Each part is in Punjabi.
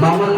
Mom.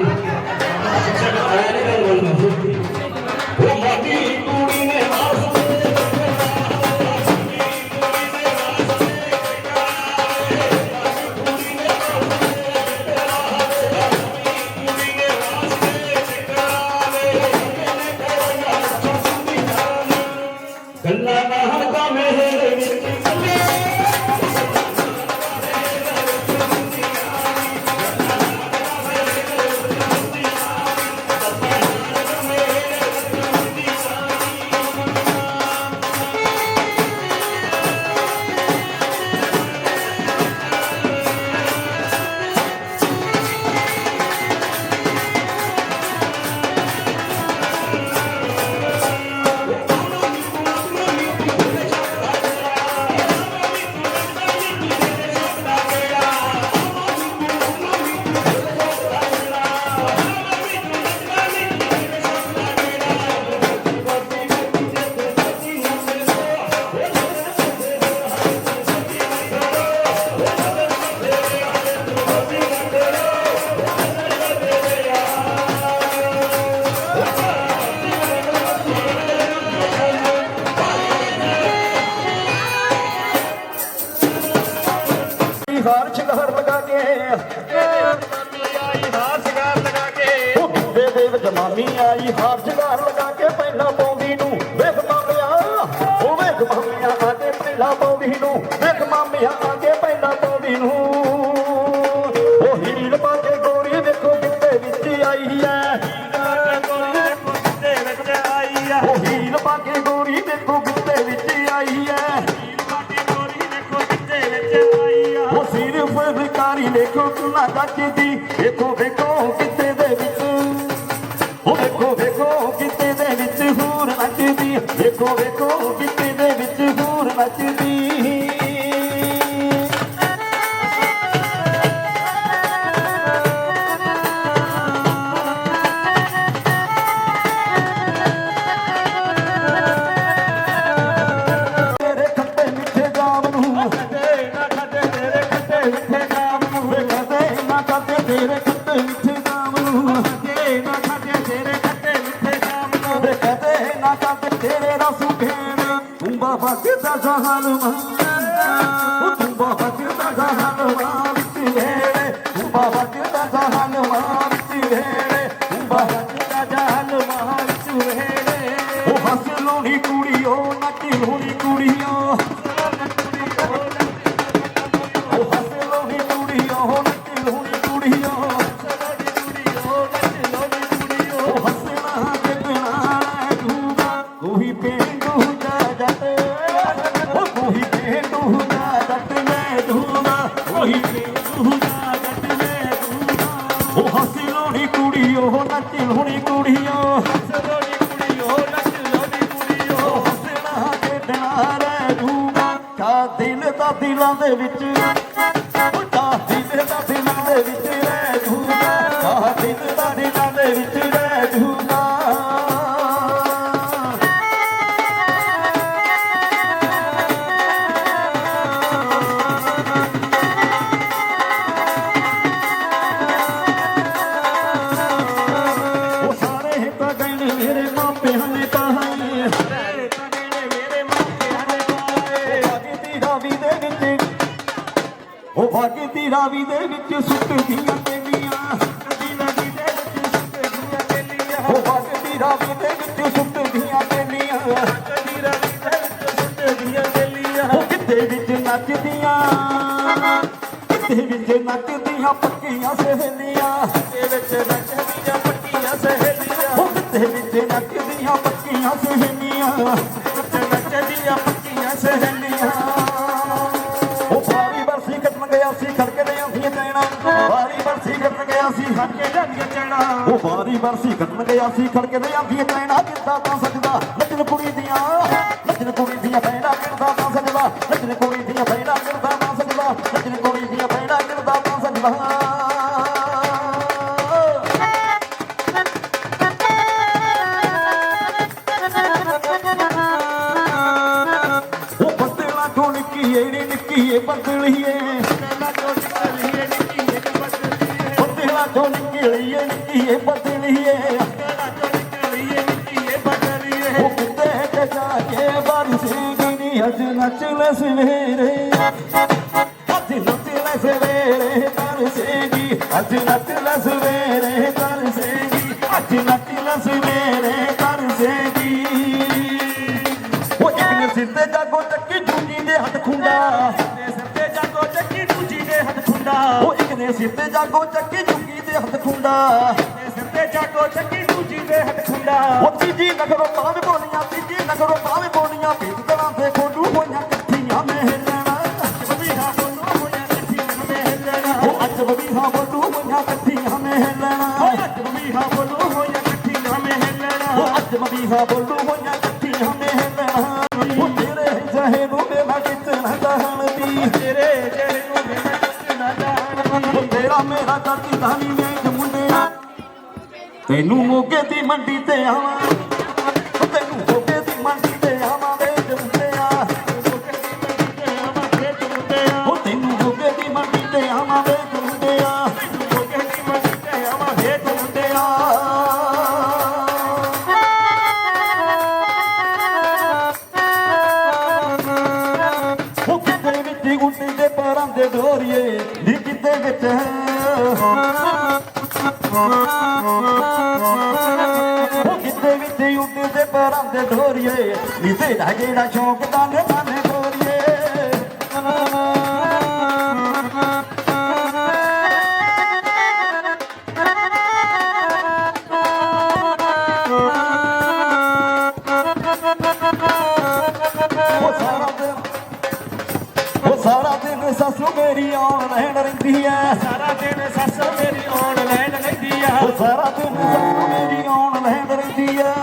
ਗੋਰੀ ਨੂੰ। ਉਹ ਹੀਰ ਪਾ ਕੇ ਗੋਰੀ ਦੇਖੋ ਕਿੱਤੇ ਵਿੱਚ ਆਈ ਹੈ ਉਹ ਹੀਰ ਪਾ ਕੇ ਗੋਰੀ ਦੇਖੋ ਕਿੱਤੇ ਵਿੱਚ ਆਈ ਹੈ ਉਹ ਸਿਰਫ ਵਿਕਾਰੀ ਦੇਖੋ ਕਿੰਨਾ ਗੱਜਦੀ ਦੇਖੋ ਵੇਖੋ ਕਿੱਤੇ ਦੇ ਵਿੱਚ। ਉਹ ਵੇਖੋ ਵੇਖੋ ਕਿੱਤੇ ਦੇ ਵਿੱਚ ਹੂਰ ਨੱਚਦੀ ਦੇਖੋ ਵੇਖੋ ਕਦੇ ਨਾ ਕਰ ਤੇਰੇ ਰਸੂ ਫੇਰ ਤੂੰ ਬਾਬਾ ਕਿਦਾ ਜਹਾਨ ਮੰਨ ਦਿਲ ਦਾ ਦਿਲਾਂ ਦੇ ਵਿੱਚ। ਉੱਠਾ ਦਿਲ ਦਾ ਦਿਲਾਂ ਦੇ ਵਿੱਚ। ਵਾਰ ਸੀ ਖੜਨ ਗਿਆ ਸੀ ਖੜ ਕੇ ਨਹੀਂ ਆਂਦੀਆਂ ਟ੍ਰੇਨਾਂ ਕਿੱਦਾਂ ਤਾਂ ਸਕਦੀ ਕੇ ਬਾਰਿਸ਼ੇਂਗੀ ਨੀ ਅੱਜ ਨੱਚ ਲੈ ਸਵੇਰੇ ਅੱਜ ਨੱਚ ਲੈ ਸਵੇਰੇ ਬਾਰਿਸ਼ੇਂਗੀ ਅੱਜ ਨੱਚ ਲੈ ਸਵੇਰੇ ਬਾਰਿਸ਼ੇਂਗੀ ਅੱਜ ਨੱਚ ਲੈ ਸਵੇਰੇ ਬਾਰਿਸ਼ੇਂਗੀ ਉਹ ਇੱਕ ਨੇ ਸਿਰ ਤੇ ਜਾਗੋ ਚੱਕੀ ਦੂਜੀ ਦੇ ਹੱਥ ਖੁੰਡਾ। ਸਿਰ ਤੇ ਜਾਗੋ ਚੱਕੀ ਦੂਜੀ ਦੇ ਹੱਥ ਖੁੰਡਾ ਉਹ ਇੱਕ ਨੇ ਸਿਰ ਤੇ ਜਾਗੋ ਚੱਕੀ ਦੂਜੀ ਦੇ ਹੱਥ ਖੁੰਡਾ। ਸਿਰ ਤੇ ਜਾਗੋ ਚੱਕੀ ਦੂਜੀ ਦੇ ਹੱਥ ਖੁੰਡਾ ਉਹ ਤੀਜੀ ਨਗਰੋਂ ਪਾਵੇਂ ਬੋਲੀਆਂ ਤੀਜੀ ਨਗਰੋਂ ਪਾਵੇਂ ਬੋਲੀਆਂ ਭੀਤ ਕਰਾਂ ਤੇ ਖੋਡੂ ਹੋਈਆਂ ਇਕੱਠੀਆਂ ਮਹਿਲਣਾ ਬਬੀਹਾ ਬੋਲੋ ਹੋਇਆ ਇਕੱਠੀਆਂ ਮਹਿਲਣਾ ਉਹ ਅੱਜ ਬਬੀਹਾ ਬੋਲੂ ਹੋਈਆਂ ਇਕੱਠੀਆਂ ਮਹਿਲਣਾ ਅੱਜ ਬਬੀਹਾ ਬੋਲੋ ਹੋਇਆ ਇਕੱਠੀਆਂ ਮਹਿਲਣਾ ਉਹ ਅੱਜ ਬਬੀਹਾ ਬੋਲੂ ਹੋਈਆਂ ਇਕੱਠੀਆਂ ਮਹਿਲਣਾ ਉਹ ਤੇਰੇ ਜਹੇ ਨੂੰ ਮੇਰਾ ਕਿਤਨਾ ਦਹਣਦੀ ਤੇਰੇ ਜਿਹੜੇ ਨੂੰ ਵੀ ਮੈਂ ਕੁਝ ਨਾ ਜਾਣਦੀ। ਉਹ ਤੇਰਾ ਮੇਰਾ ਕਰਦੀ ਧਾਨੀ ਵੇਚ ਮੁੰਡਿਆ। ਤੈਨੂੰ ਮੋਗੇ ਦੀ ਮੰਡੀ ਤੇ ਆਵਾਂ। ਨੀ ਤੇਰਾ ਜਿਹੜਾ ਸ਼ੌਕ ਦਾਨੇ ਦਾਨੇ ਡੋਰੀਏ ਉਹ ਸਾਰਾ ਦਿਨ ਸੱਸ ਮੇਰੀ ਆਉਣ ਰਹਿਣ ਰਹਿੰਦੀ ਐ। ਸਾਰਾ ਦਿਨ ਸੱਸ ਮੇਰੀ ਆਨਲਾਈਨ ਲੈਂਦੀ ਆ ਉਹ ਸਾਰਾ ਦਿਨ ਸੱਸ ਮੇਰੀ ਆਉਣ ਰਹਿਣ ਰਹਿੰਦੀ ਐ।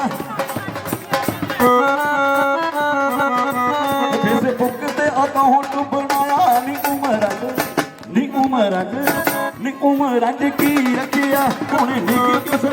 ਨੀ ਕੀ ਰੱਖਿਆ? ਕੋਣੇ ਨੀ ਕਿਸ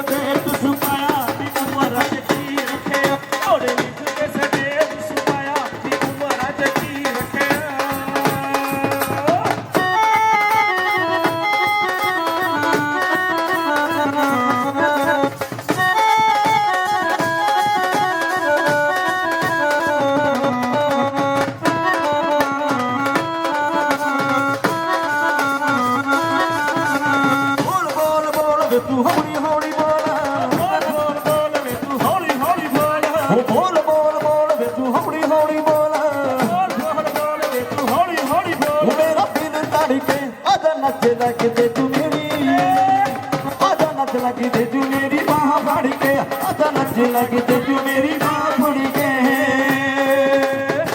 ਆਜਾ ਨੱਚ ਲੱਗਦੇ ਤੂੰ ਮੇਰੀ ਬਾਹ ਫੜ ਕੇ।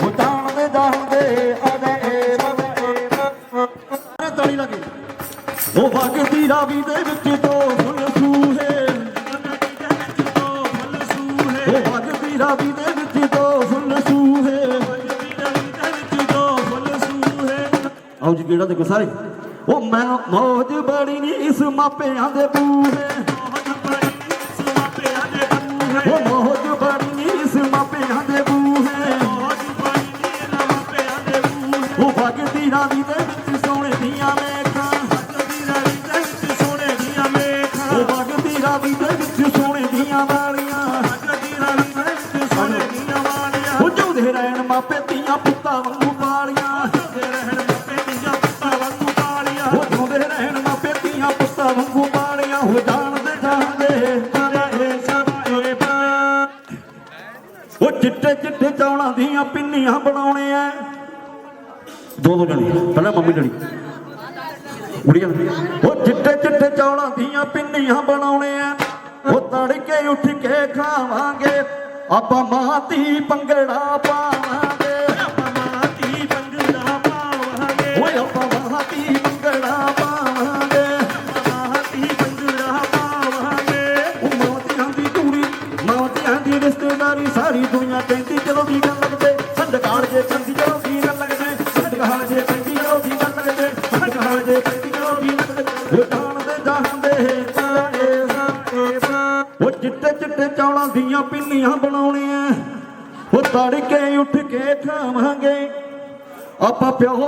ਉਹ ਜਾਣਦੇ ਜਾਣਦੇ ਆਜਾ ਏ ਲੱਗੀ ਉਹ ਵਗਦੀ ਰਾਵੀ ਦੇ ਵਿੱਚ ਦੋ ਫੁੱਲ ਸੂਹੇ। ਉਹ ਵਗਦੀ ਰਾਵੀ ਦੇ ਵਿੱਚ ਦੋ ਫੁੱਲ ਸੂਹੇ। ਆਓ ਜੀ ਕਿਹੜਾ ਦੇਖੋ ਸਾਰੇ। ਉਹ ਮੈਂ ਮੌਜ ਬੜੀ ਨਹੀਂ ਇਸ ਮਾਪਿਆਂ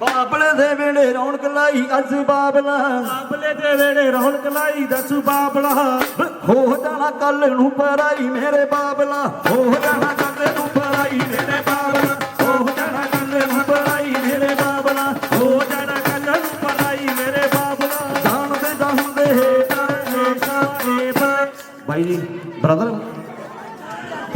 ਬਾਬਲੇ ਦੇ ਵੇੜੇ ਰੌਣਕ ਲਾਈ ਅੱਜ ਬਾਬਲਾ। ਬਾਬਲੇ ਦੇ ਵੇੜੇ ਰੌਣਕ ਲਾਈ ਦੱਸ ਬਾਬਲਾ। ਹੋ ਜਾਣਾ ਕੱਲ ਨੂੰ ਪਰਾਈ ਮੇਰੇ ਬਾਬਲਾ। ਹੋ ਜਾਣਾ ਕੱਲ ਨੂੰ ਪਰਾਈ ਮੇਰੇ ਬਾਬਲਾ। ਹੋ ਜਾਣਾ ਕੱਲ ਨੂੰ ਪਰਾਈ ਮੇਰੇ ਬਾਬਲਾ। ਹੋ ਜਾਣਾ ਕੱਲ ਨੂੰ ਪਰਾਈ ਮੇਰੇ ਬਾਬਲਾ। ਜਾਣਦੇ ਜਾਣਦੇ ਏ ਬਾ ਬਾਈ ਜੀ ਬ੍ਰਦਰ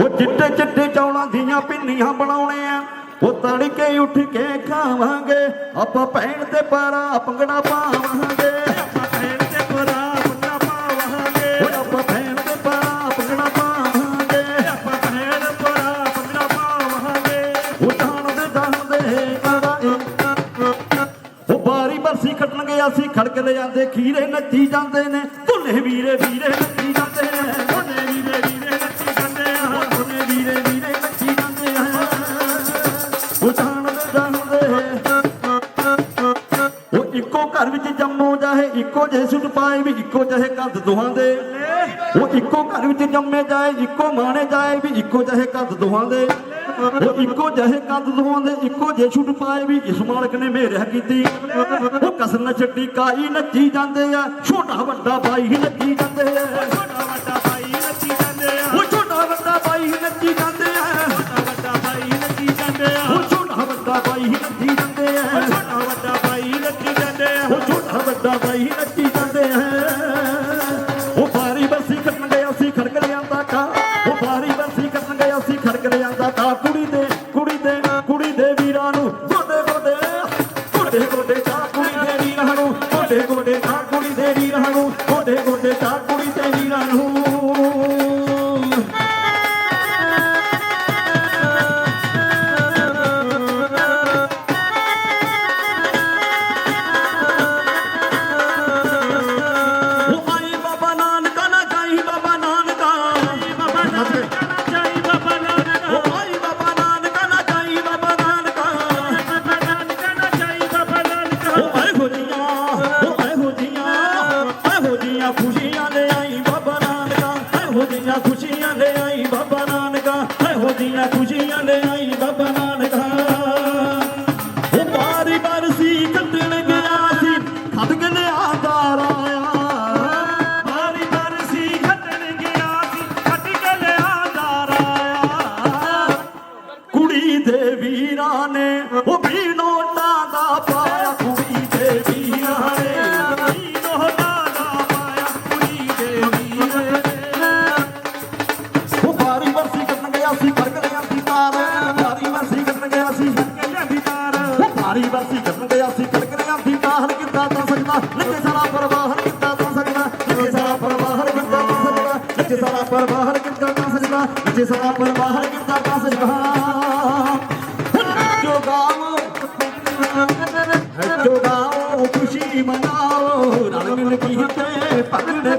ਉਹ ਚਿੱਟੇ ਚਿੱਟੇ ਚੌਲਾਂ ਦੀਆਂ ਪਿੰਨੀਆਂ ਬਣਾਉਣੇ ਆ। ਉਹ ਤੜਕੇ ਉੱਠ ਕੇ ਖਾਵਾਂਗੇ। ਆਪਾਂ ਭੈਣ ਤੇ ਪਾਰਾ ਪੰਗੜਾ ਪਾਵਾਂਗੇ। ਆਪਾਂ ਭੈਣ ਤੇ ਪਰਾ ਪੰਗਾ ਪਾਵਾਂਗੇ। ਆਪਾਂ ਭੈਣ ਤੇ ਪਾਰਾ ਪੰਗੜਾ ਪਾਵਾਂਗੇ। ਆਪਾਂ ਭੈਣ ਪਰਾ ਪੰਗਾ ਪਾਵਾਂਗੇ। ਉਹ ਜਾਣਦੇ ਜਾਣਦੇ ਕਾਦਾ ਉਹ ਬਾਰੀ ਬਰਸੀ ਕੱਟਣਗੇ ਅਸੀਂ ਖੜਕਦੇ ਜਾਂਦੇ, ਖੀਰੇ ਨੱਚੀ ਜਾਂਦੇ ਨੇ। ਧੁੱਲੇ ਵੀਰੇ ਵੀਰੇ ਨੱਚੀ ਜਾਂਦੇ ਨੇ। ਇੱਕੋ ਜੰਮੋ ਜਾਏ ਇੱਕੋ ਜਿਹੇ ਸੁੱਟ ਪਾਏ ਵੀ ਇੱਕੋ ਜਿਹੇ ਕੱਦ ਦੋਹਾਂ ਦੇ। ਉਹ ਇੱਕੋ ਘਰ ਵਿੱਚ ਜੰਮੇ ਜਾਏ, ਇੱਕੋ ਮਾਣੇ ਜਾਏ ਵੀ ਇੱਕੋ ਜਿਹੇ ਕੱਦ ਦੋਹਾਂ ਦੇ। ਉਹ ਇੱਕੋ ਜਿਹੇ ਕੱਦ ਦੋਹਾਂ ਦੇ, ਇੱਕੋ ਜਿਹੇ ਛੁੱਟ ਪਾਏ ਵੀ ਇਸ ਮਾਲਕ ਨੇ ਮੇਰਿਆ ਕੀਤੀ। ਉਹ ਕਸਰ ਛੱਡੀ ਕਾਈ ਨੱਚੀ ਜਾਂਦੇ ਆ, ਛੋਟਾ ਵੱਡਾ ਬਾਈ ਨੱਚੀ ਜਾਂਦੇ ਆ ਛੋਟਾ ਵੱਡਾ ਭਾਈ ਨੱਚੀ ਜਾਂਦੇ ਆ। ਉਹ ਛੋਟਾ ਵੱਡਾ ਬਾਈ ਨੱਚੀ ਜਾਂਦੇ ਆ ਛੋਟਾ ਵੱਡਾ ਭਾਈ ਨੱਚੀ ਜਾਂਦੇ ਆ। ਉਹ ਛੋਟਾ ਵੱਡਾ ਬਾਈ ਨੱਚੀ ਜਾਂਦੇ ਆ।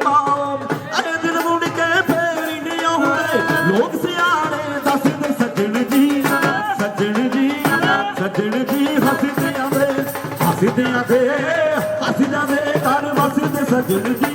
ਪਾਓ ਅਰੇ ਦਿਲ ਮੁੜ ਕੇ ਫੇਰ ਨਹੀਂ ਆਉਂਦੇ। ਲੋਕ ਸਿਆਣੇ ਦੱਸਦੇ ਸੱਜਣ ਜੀ ਸੱਜਣ ਜੀ ਸੱਜਣ ਜੀ ਹੱਸਦੇ ਆਵੇ ਹੱਸਦੇ ਆਵੇ ਹੱਸਦੇ ਆਵੇ ਘਰ ਵਸਦੇ, ਸੱਜਣ ਜੀ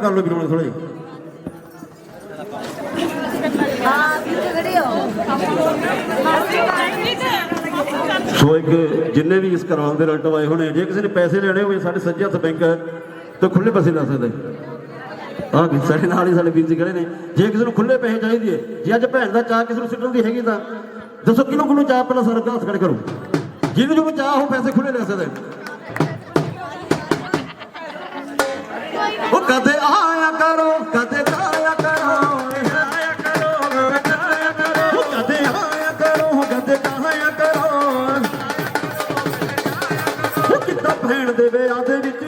ਕਰ ਲੋ ਵੀਰੋਂ ਥੋੜੇ ਸੋ ਇੱਕ ਜਿੰਨੇ ਵੀ ਇਸ ਕਰਾਉਣ ਦੇ ਰਲਟ ਆਏ ਹੋਣੇ, ਜੇ ਕਿਸੇ ਨੇ ਪੈਸੇ ਲੈਣੇ ਹੋਵੇ ਸਾਡੇ ਸੱਜੇ ਹੱਥ ਬੈਂਕ ਹੈ, ਤਾਂ ਖੁੱਲੇ ਪੈਸੇ ਲੈ ਸਕਦੇ ਆਹ ਵੀ ਸਾਡੇ ਨਾਲ ਹੀ ਸਾਡੇ ਵੀਰ ਜੀ ਖੜੇ ਨੇ। ਜੇ ਕਿਸੇ ਨੂੰ ਖੁੱਲੇ ਪੈਸੇ ਚਾਹੀਦੇ ਹੈ, ਜੇ ਅੱਜ ਭੈਣ ਦਾ ਚਾਹ ਕਿਸੇ ਨੂੰ ਸਿੱਟਣ ਦੀ ਹੈਗੀ ਤਾਂ ਦੱਸੋ ਕਿਹਨੂੰ ਕਿਹਨੂੰ ਚਾਹ ਪਹਿਲਾਂ ਸਰਕਾਰ ਹੱਥ ਖੜੇ ਕਰੋ। ਜਿਹਨੂੰ ਜਿਹਨੂੰ ਚਾਹ ਉਹ ਪੈਸੇ ਖੁੱਲੇ ਲੈ ਸਕਦੇ ਕਦੇ ਆਇਆ ਕਰੋ ਕਦੇ ਜਾਇਆ ਕਰੋ ਆਇਆ ਕਰੋ ਕਰੋ। ਕਦੇ ਆਇਆ ਕਰੋ ਕਦੇ ਜਾਇਆ ਕਰੋ। ਕਿੱਦਾਂ ਭੈਣ ਦੇ ਵਿਆਹ ਦੇ ਵਿੱਚ?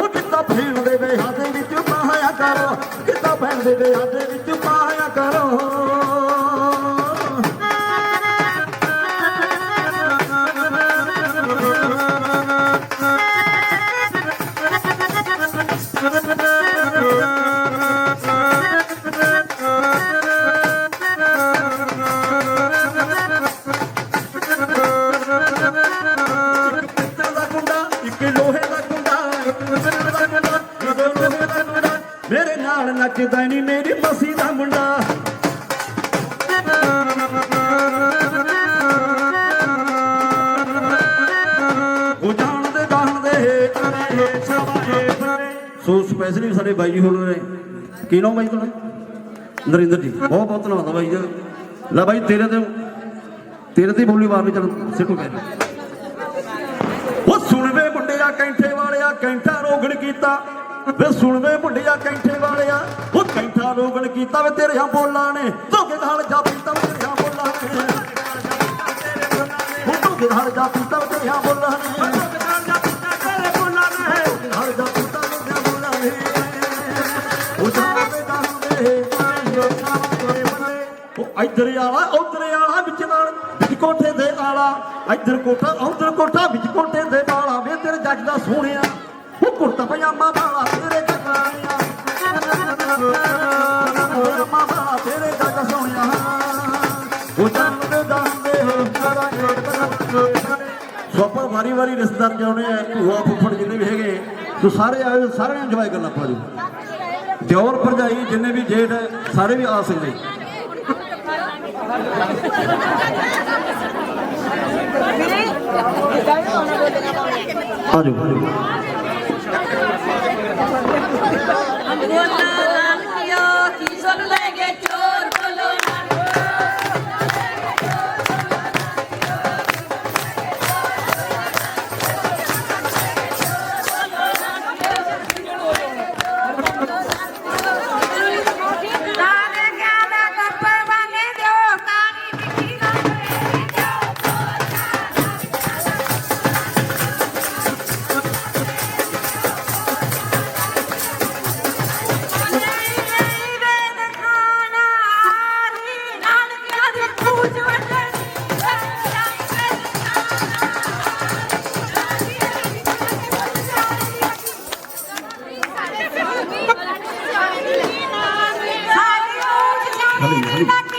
ਉਹ ਕਿੱਦਾਂ ਭੈਣ ਦੇ ਵਿਆਹ ਦੇ ਵਿੱਚ ਪਾਇਆ ਕਰੋ? ਕਿੱਦਾਂ ਭੈਣ ਦੇ ਵਿਆਹ ਦੇ ਵਿੱਚ ਬਾਈ ਜੀ ਹੋਰ ਨੇ ਕੀ ਨਾਮ ਬਾਈ ਤੁਹਾਡਾ? ਨਰਿੰਦਰ ਜੀ। ਬਹੁਤ ਬਹੁਤ ਧੰਨਵਾਦ ਬਾਈ ਜੀ। ਲੈ ਬਾਈ, ਤੇਰੇ ਤੇ ਤੇਰੇ ਤੇ ਹੀ ਬੋਲੀ ਮਾਰਨੀ, ਚੱਲ ਸਿੱਟੂ ਕਹਿ ਉਹ ਸੁਣਵੇ ਮੁੰਡਿਆ ਕੈਂਠੇ ਵਾਲਿਆ, ਕੈਂਠਾ ਰੋਗਣ ਕੀਤਾ। ਵੇ ਸੁਣਵੇ ਮੁੰਡਿਆ ਕੈਂਠੇ ਵਾਲਿਆ, ਉਹ ਕੈਂਠਾ ਰੋਗਣ ਕੀਤਾ ਵੇ ਤੇਰੇ ਆ ਬੋਲਾਂ ਨੇ। ਧੋਕੇ ਨਾਲ ਜਾ ਪੀਤਾ ਵੇ ਇੱਧਰ ਆਲਾ, ਉੱਧਰ ਆਲਾ, ਵਿੱਚ ਨਾਲ ਵਿੱਚ ਕੋਠੇ ਦੇ ਆਲਾ। ਇੱਧਰ ਕੋਠਾ, ਉੱਧਰ ਕੋਠਾ, ਵਿੱਚ ਕੋਠੇ ਦੇ ਆਲਾ। ਵੇ ਤੇਰੇ ਜੱਜ ਦਾ ਸੋਹਣਿਆ, ਉਹ ਕੁੜਤਾ ਪਜਾਮਾ ਵਾਲਾ, ਤੇਰੇ ਜਗਾਣਿਆ ਪਜਾਮਾ ਵਾਲਾ ਤੇਰੇ ਜੱਜ ਸੋਹਣਿਆ ਉਹ ਜੰਮਦੇ ਦਾਂਦੇ ਹੋ ਸੋਪਰ ਵਾਰੀ ਵਾਰੀ ਰਿਸ਼ਤੇਦਾਰ ਜਿਉਣੇ ਆ, ਭੂਆ ਫੁੱਫੜ ਜਿੰਨੇ ਵੀ ਹੈਗੇ ਤੂੰ ਸਾਰੇ ਆਏ ਸਾਰਿਆਂ ਸਾਰੇ ਇੰਜੋਏ ਕਰਨਾ ਪਾਜੋ ਦਿਓਰ ਭਰਜਾਈ ਜਿੰਨੇ ਵੀ ਜੇਠ ਸਾਰੇ ਵੀ ਆ ਸਕਦੇ। ਆਜੋ ਬੋਲਾ ਊਠ ਜਾਣੀ